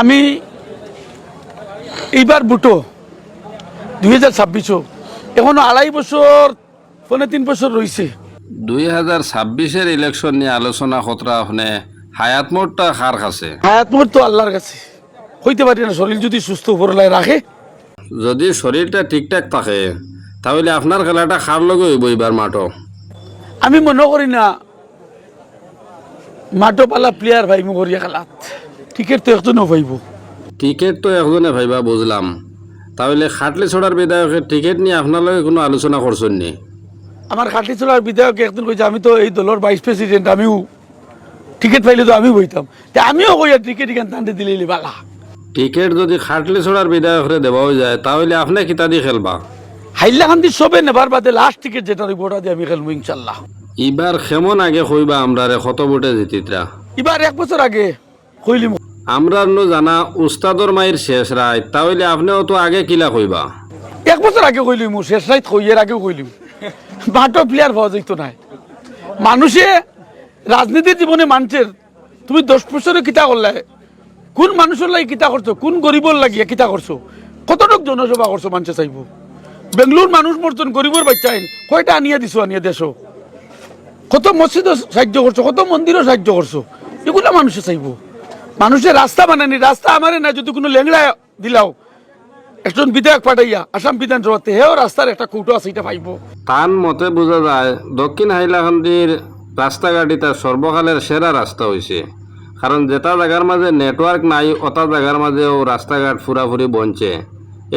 আমি এইবার বুটো দুই হাজার ছাব্বিশও। এখনও আড়াই বছর পৌনে তিন বছর রয়েছে দুই হাজার ছাব্বিশের ইলেকশন নিয়ে আলোচনা কতটা আপনি হায়াত মোড়টা খার খাছে হায়াত মোর তো আল্লাহর কাছে। হইতে পারি না শরীর যদি সুস্থ উপরলায় রাখে। যদি শরীরটা ঠিকঠাক থাকে তাহলে আপনার খেলাটা খার লগে হইব এবার মাঠও আমি মনে করি না মাটোপালা প্লেয়ার ভাই মুগরিয়া খেলাত টিকেট তো একজনও পাইব টিকেট তো একজনে ভাইবা বুঝলাম। তাহলে খাটলি ছড়ার বিধায়কের টিকেট নিয়ে আপনার কোনো আলোচনা করছেন নি? আমার খাটি চলার বিধায়ক একদিন কইছে আমি তো এই দলের ভাইস প্রেসিডেন্ট আমিও টিকিট পাইলে তো আমি বইতাম তা আমিও কই টিকিট ইখান টানতে দিলে বালা। টিকেট যদি খাটলি ছড়ার বিধায়করে দেওয়াও যায় তাহলে আপনি কিতা দিয়ে খেলবা? হাইলাকান্দি সবে নেবার বাদে লাস্ট টিকিট যেটা রইব ওটা দিয়ে আমি খেলব ইনশাল্লাহ। এবার কেমন আগে কইবা আমরা রে কত ভোটে জিতিতরা এবার এক বছর আগে কইলি আমরা নো জানা উস্তাদর মায়ের শেষ রায়, তাহলে আপনিও তো আগে কিলা কইবা। এক বছর আগে কইলি মু শেষ রাত কইয়ের আগে কইলিম। মাঠও প্লেয়ার পাওয়া যাইতো নাই। মানুষে রাজনীতির জীবনে মানুষের তুমি দশ বছরে কিতা করলে, কোন মানুষের লাগে কিতা করছ, কোন গরিবর লাগিয়ে কিতা করছ, কতটুক জনসভা করছ মানুষে চাইব? বেঙ্গলোর মানুষ মরছেন গরিবর বাচ্চা আইন, কয়টা আনিয়ে দিছো আনিয়ে দেশো? কত মসজিদও সাহায্য করছ, কত মন্দিরও সাহায্য করছ, এগুলো মানুষে চাইব। মানুষের রাস্তা বানানি রাস্তা আমারে না যদি কোনো লেংড়া দিলাও। একজন বিধায়ক পাঠাইয়া আসাম বিধানসভাতে হেও রাস্তার একটা কৌটো আছে এটা পাইব। তান মতে বোঝা যায় দক্ষিণ হাইলাকান্দির রাস্তাঘাট এটা সর্বকালের সেরা রাস্তা হয়েছে কারণ যেটা জায়গার মাঝে নেটওয়ার্ক নাই ওটা জায়গার মাঝেও রাস্তাঘাট ফুরাফুরি বনছে।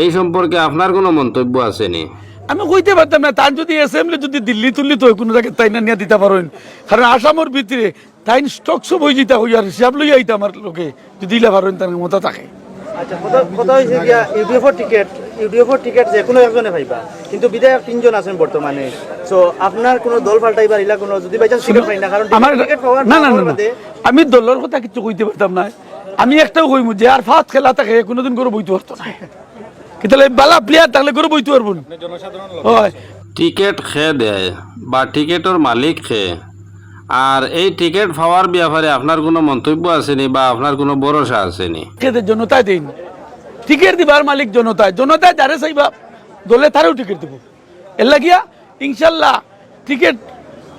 এই সম্পর্কে আপনার কোনো মন্তব্য আসেনি? আমি কইতে পারতাম না তার যদি অ্যাসেম্বলি যদি দিল্লি তুললি তো কোনো জায়গায় তাই না নিয়ে দিতে পারেন। কারণ আসামের ভিতরে তাই স্টক সব হয়ে যেতে হইয়ার হিসাব লইয়া আইতা আমার লোকে যদি দিলে পারেন তার মতো থাকে। আচ্ছা কথা কথা হয়েছে গিয়া ইউডিএফর টিকেট ইউডিএফর টিকেট যে কোনো একজনে কিন্তু বিধায়ক তিনজন আছেন বর্তমানে। সো আপনার কোনো দল পাল্টাইবার ইলা কোনো যদি পাই না কারণ আমার না না আমি দলের কথা কিছু কইতে পারতাম না। আমি একটাও কইমু যে আর ফার্স্ট খেলা থাকে কোনোদিন করে বইতে পারতো না। কিন্তু বালা প্লেয়ার থাকলে করে বইতে পারব না। হয়। টিকেট খেয়ে দেয় বা টিকেটের মালিক খেয়ে। আর এই টিকিট পাওয়ার ব্যাপারে আপনার কোনো মন্তব্য আসেনি বা আপনার কোনো ভরসা আসেনি? জনতায় দিন টিকিট দিবার মালিক জনতায় জনতায় যারে চাইবা দলে তারেও টিকিট দিব। এর লাগিয়া, ইনশাল্লাহ, টিকিট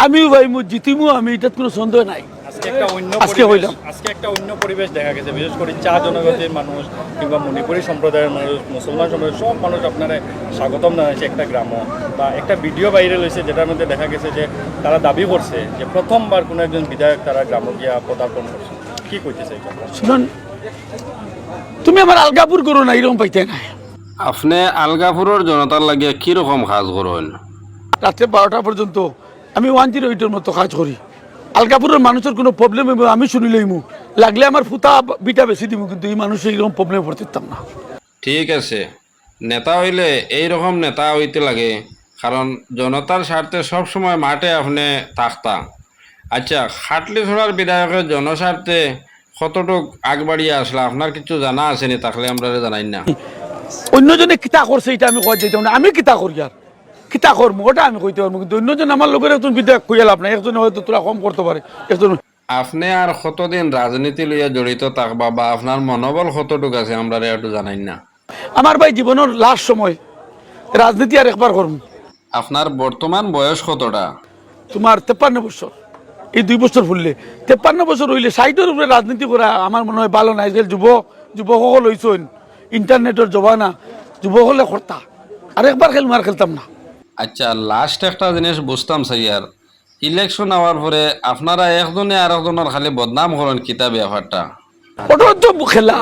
আমিও ভাইমু, জিতিমু আমি, এটাত কোনো সন্দেহ নাই। একটা অন্য আজকে হইলাম। আজকে একটা অন্য পরিবেশ দেখা গেছে। বিশেষ করে চা জনজাতির মানুষ কিংবা মণিপুরী সম্প্রদায়ের মানুষ মুসলমান সম্প্রদায়ের সব মানুষ আপনারা স্বাগতম জানাইছে একটা গ্রাম। বা একটা ভিডিও বাইরে লইছে যেটার মধ্যে দেখা গেছে যে তারা দাবি করছে যে প্রথমবার কোনো একজন বিধায়ক তারা গ্রাম গিয়া পদার্পণ করছে। কি কইতেছে এটা শুনুন তুমি আমার আলগাপুর করো না এরকম পাইতে নাই আপনি আলগাপুরের জনতার লাগিয়ে কীরকম কাজ করেন? রাত্রে বারোটা পর্যন্ত আমি ওয়ান জিরো এইটের মতো কাজ করি। আলগাপুরের মানুষের কোনো প্রবলেম আমি শুনিলেইমু লাগলে আমার ফুতা বিটা বেশি দিব কিন্তু এই মানুষ এইরকম প্রবলেমে পড়তেতাম না। ঠিক আছে। নেতা হইলে এই রকম নেতা হইতে লাগে কারণ জনতার স্বার্থে সবসময় মাঠে আপনি থাকতা আচ্ছা খাটলি ছড়ার বিধায়কের জনস্বার্থে কতটুক আগবাড়িয়ে আসলে আপনার কিছু জানা আসেনি তাহলে আমরা জানাই না। অন্যজনে কিতা করছে এটা আমি কয় যেতাম না। আমি কিতা করি আর? কিতা করব ওটা আমি কইতে পারব কিন্তু অন্যজন আমার লোকের একজন বিধায়ক কইয়া লাভ নাই একজন হয়তো তোরা কম করতে পারে একজন আপনি আর কতদিন রাজনীতি লইয়া জড়িত থাকবা বা আপনার মনোবল কতটুক আছে আমরা একটু জানাই না। আমার ভাই জীবনের লাস্ট সময় রাজনীতি আর একবার করব আপনার বর্তমান বয়স কতটা? তোমার তেপ্পান্ন বছর এই দুই বছর ফুললে। তেপ্পান্ন বছর হইলে সাইডের উপরে রাজনীতি করা আমার মনে হয় ভালো নাই যে যুব যুবকসকল হইছেন ইন্টারনেটের জবানা যুবকসকলে করতা আর একবার খেল মার খেলতাম না। আচ্ছা লাস্ট একটা জিনিস বুঝতাম সাইয়ার ইলেকশন হওয়ার পরে আপনারা একজনে আর একজনের খালি বদনাম করেন কিতাবে ব্যাপারটা খেলা